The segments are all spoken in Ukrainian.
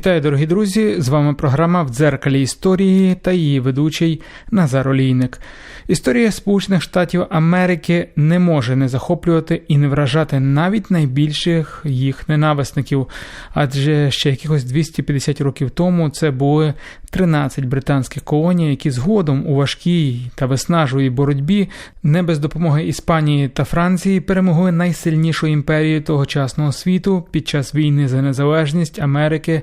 Вітаю, дорогі друзі! З вами програма в дзеркалі історії та її ведучий Назар Олійник. Історія Сполучених Штатів Америки не може не захоплювати і не вражати навіть найбільших їх ненависників, адже ще якихось 250 років тому це були 13 британських колоній, які згодом у важкій та виснажливій боротьбі не без допомоги Іспанії та Франції перемогли найсильнішу імперію тогочасного світу під час війни за незалежність Америки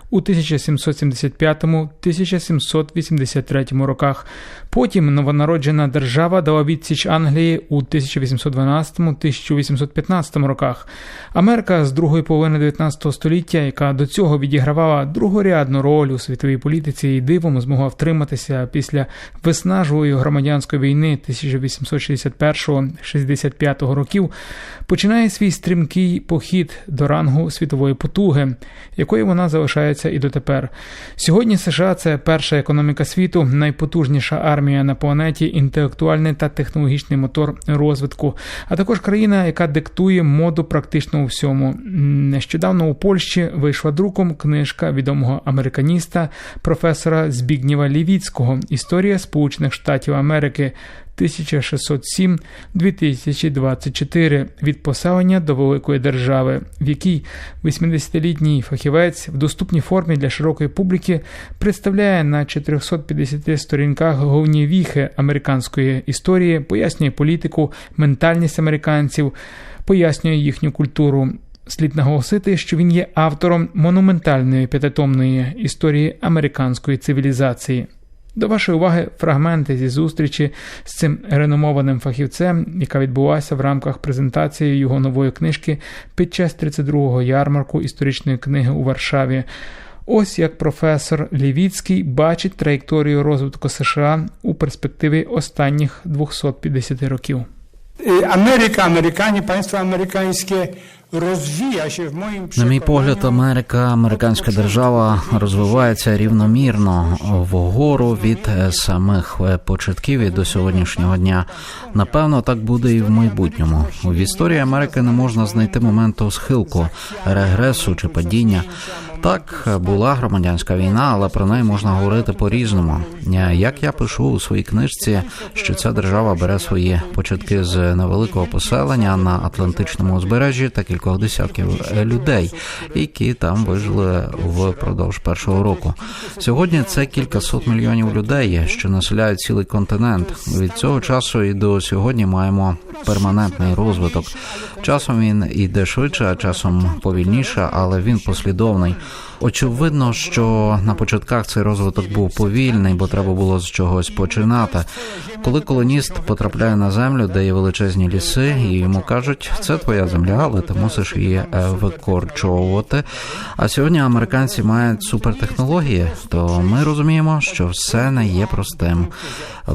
у 1775-1783 роках. Потім новонароджена держава дала відсіч Англії у 1812-1815 роках. Америка з другої половини 19 століття, яка до цього відігравала другорядну роль у світовій політиці і дивом змогла втриматися після виснажливої громадянської війни 1861-65 років, починає свій стрімкий похід до рангу світової потуги, якою вона залишається і дотепер. Сьогодні США це перша економіка світу, найпотужніша армія на планеті, інтелектуальний та технологічний мотор розвитку, а також країна, яка диктує моду практично у всьому. Нещодавно у Польщі вийшла друком книжка відомого американіста професора Збігнєва Лівіцького Історія Сполучених Штатів Америки. 1607-2024 від поселення до великої держави, в якій 80-літній фахівець в доступній формі для широкої публіки представляє на 450 сторінках головні віхи американської історії, пояснює політику, ментальність американців, пояснює їхню культуру. Слід наголосити, що він є автором монументальної п'ятитомної історії американської цивілізації. До вашої уваги фрагменти зі зустрічі з цим реномованим фахівцем, яка відбулася в рамках презентації його нової книжки під час 32-го ярмарку історичної книги у Варшаві. Ось як професор Лівіцький бачить траєкторію розвитку США у перспективі останніх 250 років. Америка, американі, панство американське розвія ще в моїм На мій погляд, Америка, американська держава розвивається рівномірно вгору від е, самих е, початків і до сьогоднішнього дня. Напевно, так буде і в майбутньому. В історії Америки не можна знайти моменту схилку, регресу чи падіння. Так, була громадянська війна, але про неї можна говорити по-різному. Як я пишу у своїй книжці, що ця держава бере свої початки з невеликого поселення на Атлантичному узбережжі та кількох десятків людей, які там вижили впродовж першого року. Сьогодні це кількасот мільйонів людей, що населяють цілий континент. Від цього часу і до сьогодні маємо перманентний розвиток. Часом він іде швидше, а часом повільніше, але він послідовний. Очевидно, що на початках цей розвиток був повільний, бо треба було з чогось починати. Коли колоніст потрапляє на землю, де є величезні ліси, і йому кажуть, це твоя земля, але ти мусиш її е, викорчовувати. А сьогодні американці мають супертехнології, то ми розуміємо, що все не є простим.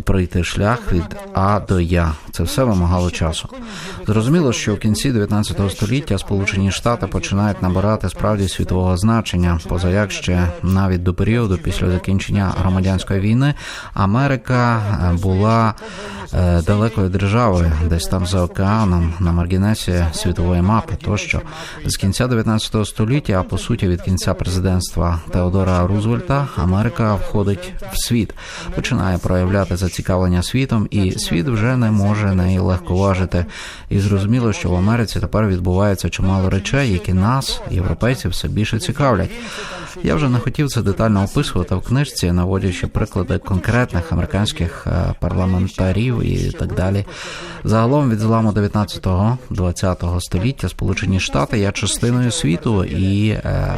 Пройти шлях від А до Я. Це все вимагало часу. Зрозуміло, що в кінці 19 століття Сполучені Штати починають набирати справді світового значення, позаяк ще навіть до періоду після закінчення громадянської війни Америка е, була е, далекою державою, десь там за океаном на маргінесі світової мапи. Тощо з кінця 19 століття, а по суті від кінця президентства Теодора Рузвельта, Америка входить в світ, починає проявляти зацікавлення світом, і світ вже не може неї легковажити. І зрозуміло, що в Америці тепер відбувається чимало речей, які нас, європейців, все більше цікавлять. Я вже не хотів це детально описувати в книжці, наводячи приклади конкретних американських е, парламентарів і так далі. Загалом від зламу 19-20 століття Сполучені Штати є частиною світу, і е,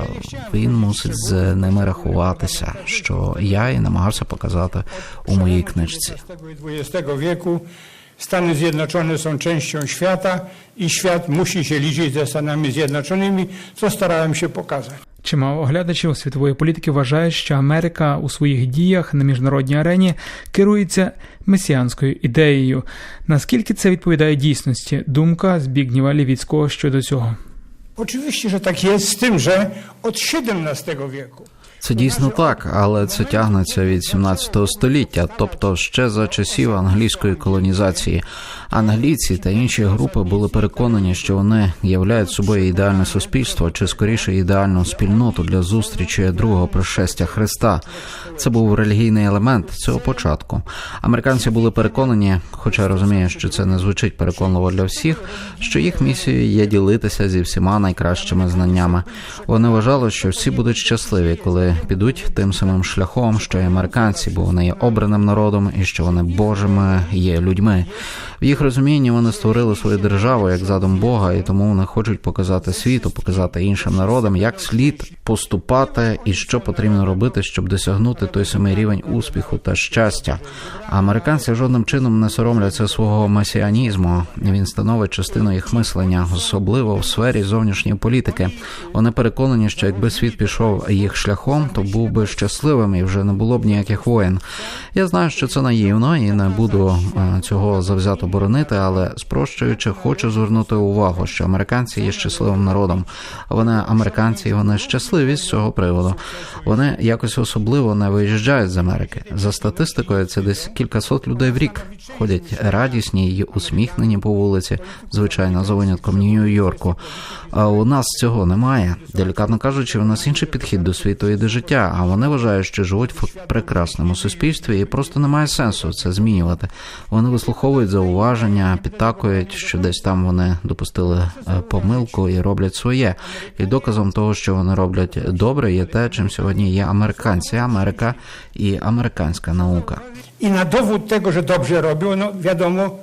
він мусить з ними рахуватися, що я і намагався показати у моїй книжці. XX wieku Stany Zjednoczone są częścią świata i świat musi się liczyć ze Stanami Zjednoczonymi, co starałem się pokazać. Чимало оглядачів світової політики вважають, що Америка у своїх діях на міжнародній арені керується месіанською ідеєю. Наскільки це відповідає дійсності? Думка Збігніва Лівіцького щодо цього? Oczywiście, że tak jest, z tym, że od XVII wieku Це дійсно так, але це тягнеться від 17 століття, тобто ще за часів англійської колонізації. Англійці та інші групи були переконані, що вони являють собою ідеальне суспільство, чи скоріше ідеальну спільноту для зустрічі другого пришестя Христа. Це був релігійний елемент цього початку. Американці були переконані, хоча я розумію, що це не звучить переконливо для всіх, що їх місією є ділитися зі всіма найкращими знаннями. Вони вважали, що всі будуть щасливі, коли підуть тим самим шляхом, що й американці, бо вони є обраним народом і що вони божими є людьми. В їх розумінні вони створили свою державу як задум Бога, і тому вони хочуть показати світу, показати іншим народам, як слід поступати і що потрібно робити, щоб досягнути той самий рівень успіху та щастя. А американці жодним чином не соромляться свого месіанізму. Він становить частину їх мислення, особливо в сфері зовнішньої політики. Вони переконані, що якби світ пішов їх шляхом, то був би щасливим і вже не було б ніяких воєн. Я знаю, що це наївно і не буду е, цього завзято боронити, але спрощуючи, хочу звернути увагу, що американці є щасливим народом. Вони американці, і вони щасливі з цього приводу. Вони якось особливо не виїжджають з Америки. За статистикою, це десь кількасот людей в рік ходять радісні й усміхнені по вулиці, звичайно, за винятком Нью-Йорку. А у нас цього немає. Делікатно кажучи, у нас інший підхід до світу і до життя. А вони вважають, що живуть в прекрасному суспільстві, і просто немає сенсу це змінювати. Вони вислуховують зауваження, підтакують, що десь там вони допустили е, помилку і роблять своє. І доказом того, що вони роблять добре, є те, чим сьогодні є американці, Америка і американська наука. I na dowód tego, że dobrze robią, no wiadomo,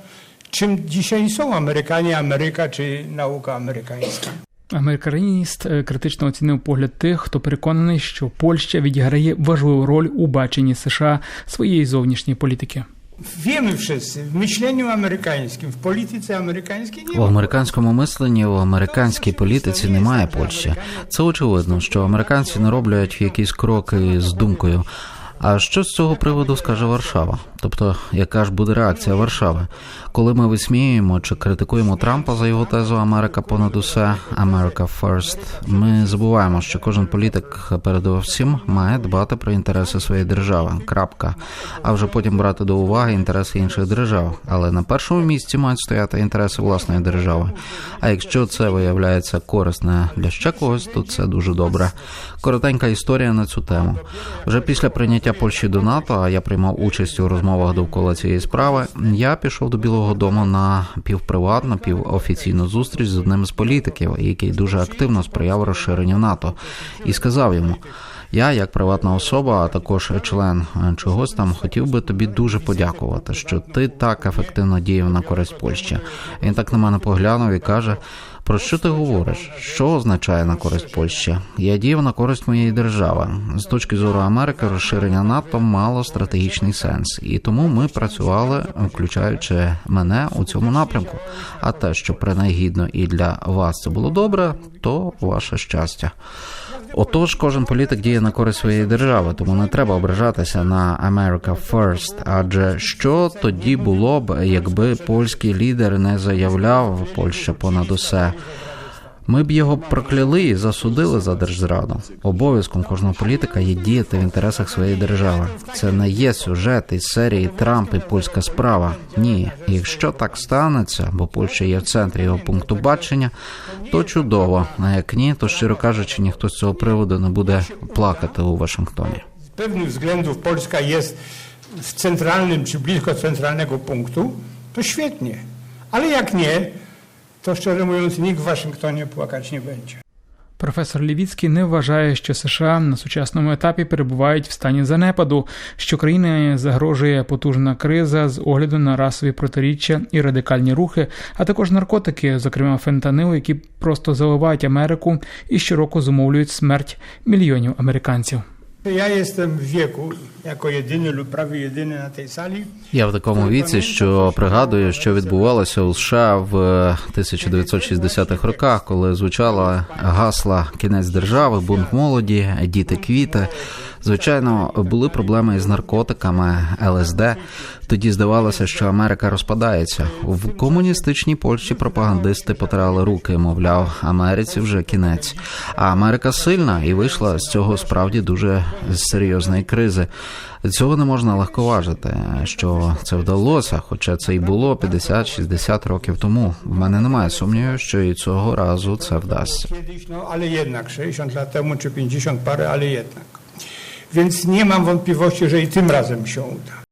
czym dzisiaj są Amerykanie, Ameryka czy nauka amerykańska. Американіст е, критично оцінив погляд тих, хто переконаний, що Польща відіграє важливу роль у баченні США своєї зовнішньої політики. Wszyscy, w myśleniu amerykańskim, w polityce amerykańskiej В американському мисленні в американській політиці немає Польщі. Це очевидно, що американці не роблять якісь кроки з думкою. А що з цього приводу скаже Варшава? Тобто, яка ж буде реакція Варшави? Коли ми висміюємо чи критикуємо Трампа за його тезу Америка понад усе America First, ми забуваємо, що кожен політик передовсім має дбати про інтереси своєї держави. Крапка. А вже потім брати до уваги інтереси інших держав. Але на першому місці мають стояти інтереси власної держави. А якщо це виявляється корисне для ще когось, то це дуже добре. Коротенька історія на цю тему. Вже після прийняття Польщі до НАТО, а я приймав участь у розмовах довкола цієї справи. Я пішов до Білого Дому на півприватну, півофіційну зустріч з одним з політиків, який дуже активно сприяв розширенню НАТО, і сказав йому. Я, як приватна особа, а також член чогось там, хотів би тобі дуже подякувати, що ти так ефективно діяв на користь Польщі. Він так на мене поглянув і каже: про що ти говориш? Що означає на користь Польщі? Я діяв на користь моєї держави. З точки зору Америки, розширення НАТО мало стратегічний сенс, і тому ми працювали, включаючи мене у цьому напрямку. А те, що принагідно і для вас це було добре, то ваше щастя. Отож, кожен політик діє на користь своєї держави, тому не треба ображатися на America First. Адже що тоді було б, якби польський лідер не заявляв Польща понад усе? Ми б його прокляли і засудили за держзраду. Обов'язком кожного політика є діяти в інтересах своєї держави. Це не є сюжет із серії Трамп і польська справа. Ні, якщо так станеться, бо Польща є в центрі його пункту бачення, то чудово. А як ні, то щиро кажучи, ніхто з цього приводу не буде плакати у Вашингтоні. Z pewnych względów Polska jest w centralnym czy blisko centralnego punktu, to świetnie. Ale jak nie, to szczerze mówiąc nikt w Waszyngtonie płakać nie będzie. Професор Лівіцький не вважає, що США на сучасному етапі перебувають в стані занепаду, що країні загрожує потужна криза з огляду на расові протиріччя і радикальні рухи, а також наркотики, зокрема фентанил, які просто заливають Америку і щороку зумовлюють смерть мільйонів американців. Салі. Я в такому віці, що пригадую, що відбувалося у США в 1960-х роках, коли звучала гасла кінець держави, бунт молоді, діти квіти. Звичайно, були проблеми із наркотиками, ЛСД. Тоді здавалося, що Америка розпадається. В комуністичній Польщі пропагандисти потирали руки, мовляв, Америці вже кінець. А Америка сильна і вийшла з цього справді дуже серйозної кризи. Цього не можна легковажити, що це вдалося, хоча це й було 50-60 років тому. В мене немає сумнівів, що і цього разу це no ale jednak, 60 lat temu czy 50 parę, ale jednak. Więc nie mam wątpliwości, że i tym razem się uda.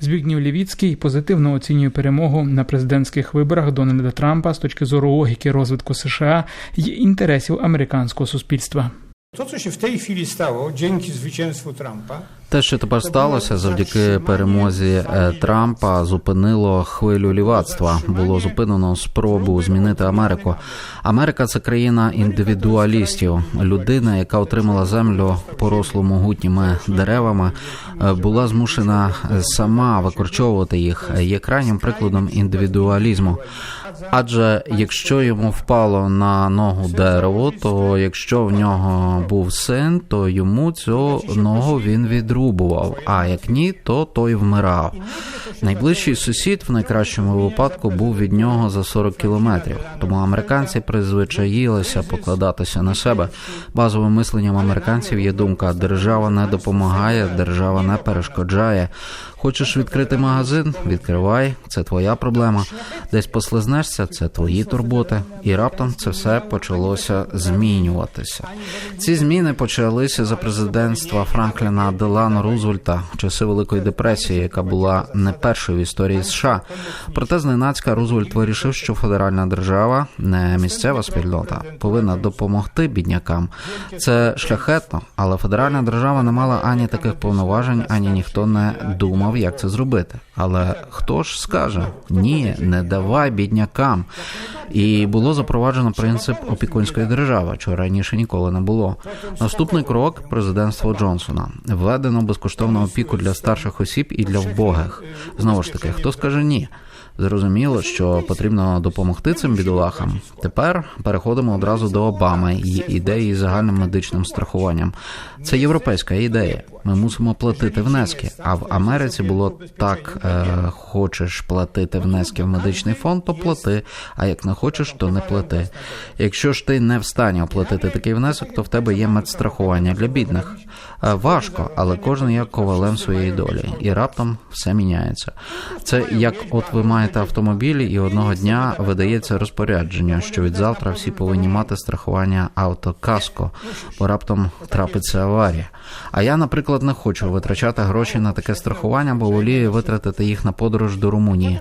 Збігнів Лівіцький позитивно оцінює перемогу на президентських виборах Дональда Трампа з точки зору логіки розвитку США і інтересів американського суспільства. To, co się w tej chwili stało dzięki zwycięstwu Trumpa, Те, що тепер сталося завдяки перемозі е, Трампа, зупинило хвилю лівацтва. Було зупинено спробу змінити Америку. Америка це країна індивідуалістів. Людина, яка отримала землю порослу могутніми деревами, е, була змушена сама викорчовувати їх. Є крайнім прикладом індивідуалізму. Адже якщо йому впало на ногу дерево, то якщо в нього був син, то йому цю ногу він відрубував. А як ні, то той вмирав. Найближчий сусід в найкращому випадку був від нього за 40 кілометрів. Тому американці призвичаїлися покладатися на себе. Базовим мисленням американців є думка: держава не допомагає, держава не перешкоджає. Хочеш відкрити магазин? Відкривай, це твоя проблема. Десь послизнешся, це твої турботи. І раптом це все почалося змінюватися. Ці зміни почалися за президентства Франкліна Делано Рузвельта в часи Великої депресії, яка була не першою в історії США. Проте зненацька Рузвельт вирішив, що федеральна держава, не місцева спільнота, повинна допомогти біднякам. Це шляхетно, але федеральна держава не мала ані таких повноважень, ані ніхто не думав, як це зробити. Але хто ж скаже ні, не давай біднякам. І було запроваджено принцип опікунської держави, чого раніше ніколи не було. Наступний крок президентство Джонсона введено безкоштовну опіку для старших осіб і для вбогих. Знову ж таки, хто скаже ні? Зрозуміло, що потрібно допомогти цим бідолахам. Тепер переходимо одразу до Обами і ідеї з загальним медичним страхуванням. Це європейська ідея. Ми мусимо платити внески. А в Америці було так: е, хочеш платити внески в медичний фонд, то плати. А як не хочеш, то не плати. Якщо ж ти не в стані оплатити такий внесок, то в тебе є медстрахування для бідних. Е, Важко, але кожен є ковалем своєї долі, і раптом все міняється. Це як от ви маєте автомобілі, і одного дня видається розпорядження, що від завтра всі повинні мати страхування автокаско, бо раптом трапиться аварія. А я, наприклад, не хочу витрачати гроші на таке страхування, бо волію витратити їх на подорож до Румунії.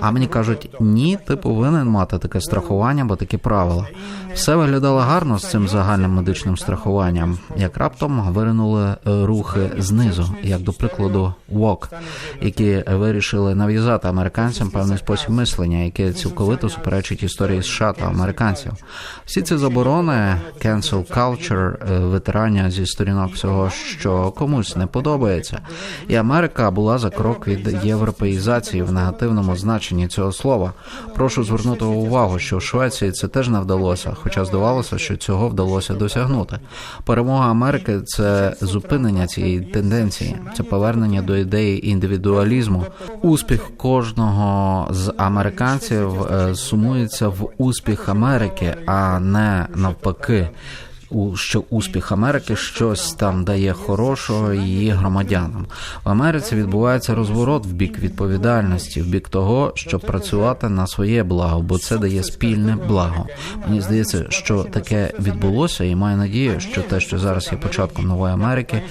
А мені кажуть, ні, ти повинен мати таке страхування, бо такі правила. Все виглядало гарно з цим загальним медичним страхуванням, як раптом виринули е, рухи знизу, як до прикладу, ВОК, які вирішили нав'язати американцям певний спосіб мислення, який цілковито суперечить історії США та американців. Всі ці заборони, cancel culture, е, витирання зі сторінок всього, що комусь не подобається, і Америка була за крок від європеїзації в негативному значенні цього слова. Прошу звернути увагу, що в Швеції це теж не вдалося, хоча здавалося, що цього вдалося досягнути. Перемога Америки це зупинення цієї тенденції, це повернення до ідеї індивідуалізму. Успіх кожного з американців е, сумується в успіх Америки, а не навпаки. У що успіх Америки щось там дає хорошого її громадянам. В Америці відбувається розворот в бік відповідальності, в бік того, щоб працювати на своє благо, бо це дає спільне благо. Мені здається, що таке відбулося, і маю надію, що те, що зараз є початком нової Америки,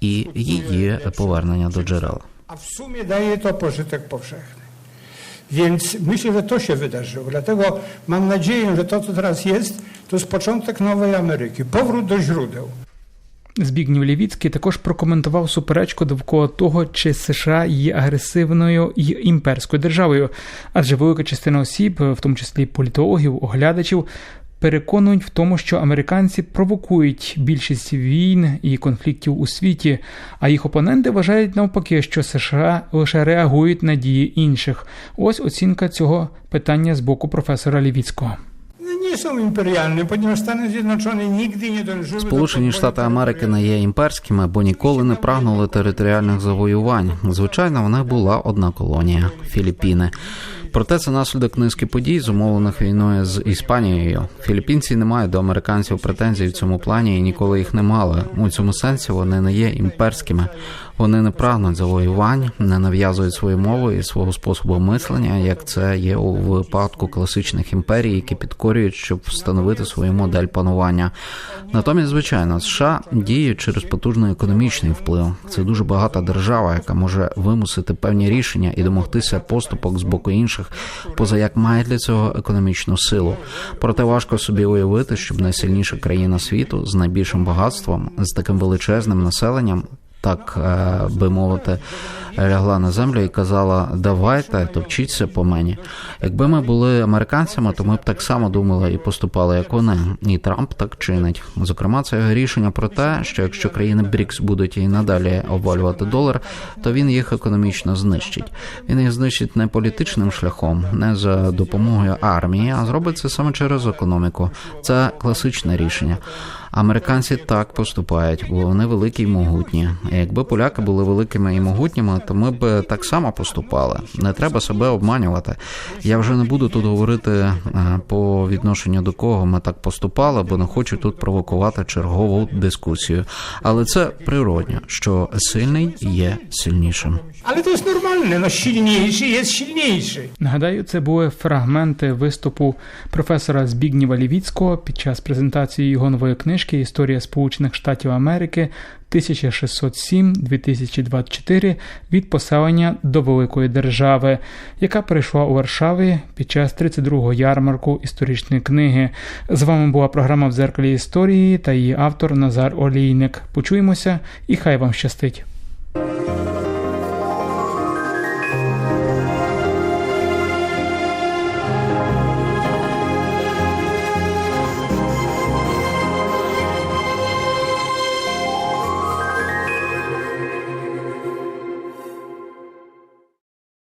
і її повернення до джерел. a w sumie daje to pożytek powszechny. Więc myślę, że to się wydarzyło. Dlatego mam nadzieję, że to, co teraz jest, to jest początek nowej Ameryki, powrót do źródeł. Збігнів Лівіцький також прокоментував суперечку довкола того, чи США є агресивною і імперською державою, адже велика частина осіб, в тому числі політологів, оглядачів, переконують в тому, що американці провокують більшість війн і конфліктів у світі, а їх опоненти вважають навпаки, що США лише реагують на дії інших. Ось оцінка цього питання з боку професора Лівіцького. Nie są imperialne, ponieważ Stany Zjednoczone nigdy nie dążyły Сполучені Штати Америки не є імперськими, бо ніколи не прагнули територіальних завоювань. Звичайно, в них була одна колонія Філіппіни. Проте це наслідок низки подій, зумовлених війною з Іспанією. Філіппінці не мають до американців претензій в цьому плані і ніколи їх не мали. У цьому сенсі вони не є імперськими. Вони не прагнуть завоювань, не нав'язують свою мову і свого способу мислення, як це є у випадку класичних імперій, які підкорюють, щоб встановити свою модель панування. Натомість, звичайно, США діють через потужний економічний вплив. Це дуже багата держава, яка може вимусити певні рішення і домогтися поступок з боку інших, поза як має для цього економічну силу. Проте важко собі уявити, щоб найсильніша країна світу з найбільшим багатством, з таким величезним населенням так е, би мовити, лягла на землю і казала: давайте, топчіться по мені. Якби ми були американцями, то ми б так само думали і поступали, як вони. І Трамп так чинить. Зокрема, це його рішення про те, що якщо країни Брікс будуть і надалі обвалювати долар, то він їх економічно знищить. Він їх знищить не політичним шляхом, не за допомогою армії, а зробить це саме через економіку. Це класичне рішення. Американці так поступають, бо вони великі й могутні. І Якби поляки були великими і могутніми, то ми б так само поступали. Не треба себе обманювати. Я вже не буду тут говорити е, по відношенню до кого ми так поступали, бо не хочу тут провокувати чергову дискусію. Але це природньо, що сильний є сильнішим. Ale to jest normalne, no silniejszy jest silniejszy. Нагадаю, це були фрагменти виступу професора Збігніва Лівіцького під час презентації його нової книжки Історія Сполучених Штатів Америки 1607-2024 від поселення до великої держави, яка прийшла у Варшаві під час 32-го ярмарку історичної книги. З вами була програма в зеркалі історії та її автор Назар Олійник. Почуємося і хай вам щастить.